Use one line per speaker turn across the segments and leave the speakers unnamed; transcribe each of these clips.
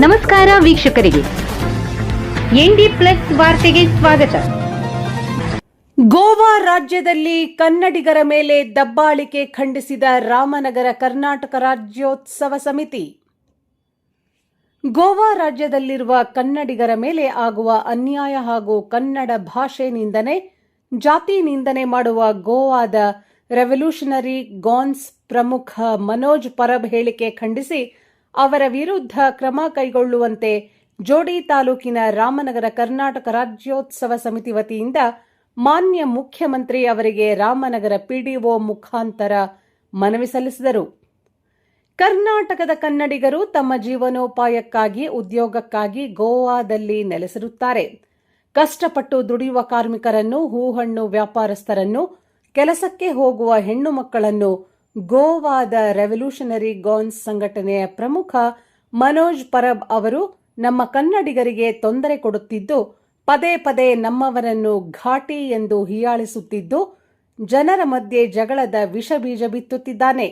ನಮಸ್ಕಾರ ವೀಕ್ಷಕರಿಗೆ. ND plus ವಾರ್ತೆಗೆ ಸ್ವಾಗತ.
ಗೋವಾ ರಾಜ್ಯದಲ್ಲಿ ಕನ್ನಡಿಗರ ಮೇಲೆ ದಬ್ಬಾಳಿಕೆ ಖಂಡಿಸಿದ ರಾಮನಗರ ಕರ್ನಾಟಕ ರಾಜ್ಯೋತ್ಸವ ಸಮಿತಿ. ಗೋವಾ ರಾಜ್ಯದಲ್ಲಿರುವ ಕನ್ನಡಿಗರ ಮೇಲೆ ಆಗುವ ಅನ್ಯಾಯ ಹಾಗೂ ಕನ್ನಡ ಭಾಷೆ ನಿಂದನೆ, ಜಾತಿ ನಿಂದನೆ ಮಾಡುವ ಗೋವಾದ ರೆವಲ್ಯೂಷನರಿ ಗಾನ್ಸ್ ಪ್ರಮುಖ ಮನೋಜ್ ಪರಬ್ ಹೇಳಿಕೆ ಖಂಡಿಸಿ ಅವರ ವಿರುದ್ಧ ಕ್ರಮ ಕೈಗೊಳ್ಳುವಂತೆ ಜೋಡಿ ತಾಲೂಕಿನ ರಾಮನಗರ ಕರ್ನಾಟಕ ರಾಜ್ಯೋತ್ಸವ ಸಮಿತಿ ವತಿಯಿಂದ ಮಾನ್ಯ ಮುಖ್ಯಮಂತ್ರಿ ಅವರಿಗೆ ರಾಮನಗರ ಪಿಡಿಒ ಮುಖಾಂತರ ಮನವಿ ಸಲ್ಲಿಸಿದರು. ಕರ್ನಾಟಕದ ಕನ್ನಡಿಗರು ತಮ್ಮ ಜೀವನೋಪಾಯಕ್ಕಾಗಿ, ಉದ್ಯೋಗಕ್ಕಾಗಿ ಗೋವಾದಲ್ಲಿ ನೆಲೆಸಿರುತ್ತಾರೆ. ಕಷ್ಟಪಟ್ಟು ದುಡಿಯುವ ಕಾರ್ಮಿಕರನ್ನು, ಹೂಹಣ್ಣು ವ್ಯಾಪಾರಸ್ಥರನ್ನು, ಕೆಲಸಕ್ಕೆ ಹೋಗುವ ಹೆಣ್ಣು ಮಕ್ಕಳನ್ನು ಗೋವಾದ ರೆವಲ್ಯೂಷನರಿ ಗಾನ್ಸ್ ಸಂಘಟನೆಯ ಪ್ರಮುಖ ಮನೋಜ್ ಪರಬ್ ಅವರು ನಮ್ಮ ಕನ್ನಡಿಗರಿಗೆ ತೊಂದರೆ ಕೊಡುತ್ತಿದ್ದು, ಪದೇ ಪದೇ ನಮ್ಮವರನ್ನು ಘಾಟಿ ಎಂದು ಹೀಯಾಳಿಸುತ್ತಿದ್ದು, ಜನರ ಮಧ್ಯೆ ಜಗಳದ ವಿಷ ಬೀಜ ಬಿತ್ತುತ್ತಿದ್ದಾನೆ.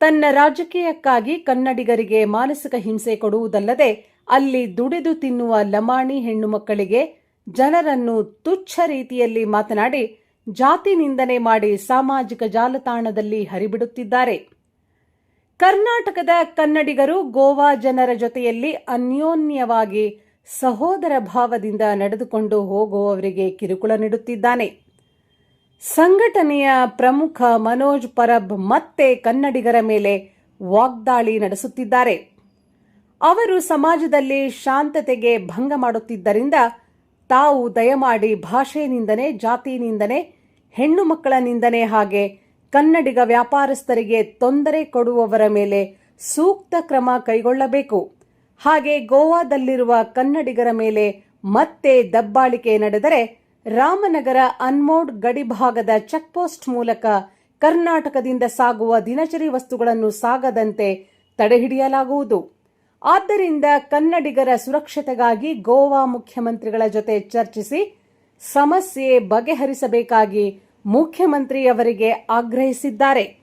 ತನ್ನ ರಾಜಕೀಯಕ್ಕಾಗಿ ಕನ್ನಡಿಗರಿಗೆ ಮಾನಸಿಕ ಹಿಂಸೆ ಕೊಡುವುದಲ್ಲದೆ, ಅಲ್ಲಿ ದುಡಿದು ತಿನ್ನುವ ಲಮಾಣಿ ಹೆಣ್ಣು ಮಕ್ಕಳಿಗೆ ಜನರನ್ನು ತುಚ್ಛ ರೀತಿಯಲ್ಲಿ ಮಾತನಾಡಿ ಜಾತಿ ನಿಂದನೆ ಮಾಡಿ ಸಾಮಾಜಿಕ ಜಾಲತಾಣದಲ್ಲಿ ಹರಿಬಿಡುತ್ತಿದ್ದಾರೆ. ಕರ್ನಾಟಕದ ಕನ್ನಡಿಗರು ಗೋವಾ ಜನರ ಜೊತೆಯಲ್ಲಿ ಅನ್ಯೋನ್ಯವಾಗಿ ಸಹೋದರ ಭಾವದಿಂದ ನಡೆದುಕೊಂಡು ಹೋಗುವವರಿಗೆ ಕಿರುಕುಳ ನೀಡುತ್ತಿದ್ದಾನೆ. ಸಂಘಟನೆಯ ಪ್ರಮುಖ ಮನೋಜ್ ಪರಬ್ ಮತ್ತೆ ಕನ್ನಡಿಗರ ಮೇಲೆ ವಾಗ್ದಾಳಿ ನಡೆಸುತ್ತಿದ್ದಾರೆ. ಅವರು ಸಮಾಜದಲ್ಲಿ ಶಾಂತತೆಗೆ ಭಂಗ ಮಾಡುತ್ತಿದ್ದರಿಂದ ತಾವು ದಯಮಾಡಿ ಭಾಷೆ ನಿಂದನೆ ಜಾತಿ ನಿಂದನೆ ಹೆಣ್ಣು ಮಕ್ಕಳ ನಿಂದನೆ ಹಾಗೆ ಕನ್ನಡಿಗ ವ್ಯಾಪಾರಸ್ಥರಿಗೆ ತೊಂದರೆ ಕೊಡುವವರ ಮೇಲೆ ಸೂಕ್ತ ಕ್ರಮ ಕೈಗೊಳ್ಳಬೇಕು. ಹಾಗೆ ಗೋವಾದಲ್ಲಿರುವ ಕನ್ನಡಿಗರ ಮೇಲೆ ಮತ್ತೆ ದಬ್ಬಾಳಿಕೆ ನಡೆದರೆ ರಾಮನಗರ ಅನ್ಮೋಡ್ ಗಡಿಭಾಗದ ಚೆಕ್ಪೋಸ್ಟ್ ಮೂಲಕ ಕರ್ನಾಟಕದಿಂದ ಸಾಗುವ ದಿನಚರಿ ವಸ್ತುಗಳನ್ನು ಸಾಗದಂತೆ ತಡೆಹಿಡಿಯಲಾಗುವುದು. ಆದ್ದರಿಂದ ಕನ್ನಡಿಗರ ಸುರಕ್ಷತೆಗಾಗಿ ಗೋವಾ ಮುಖ್ಯಮಂತ್ರಿಗಳ ಜೊತೆ ಚರ್ಚಿಸಿ ಸಮಸ್ಯೆ ಬಗೆಹರಿಸಬೇಕಾಗಿ ಮುಖ್ಯಮಂತ್ರಿಯವರಿಗೆ ಆಗ್ರಹಿಸಿದ್ದಾರೆ.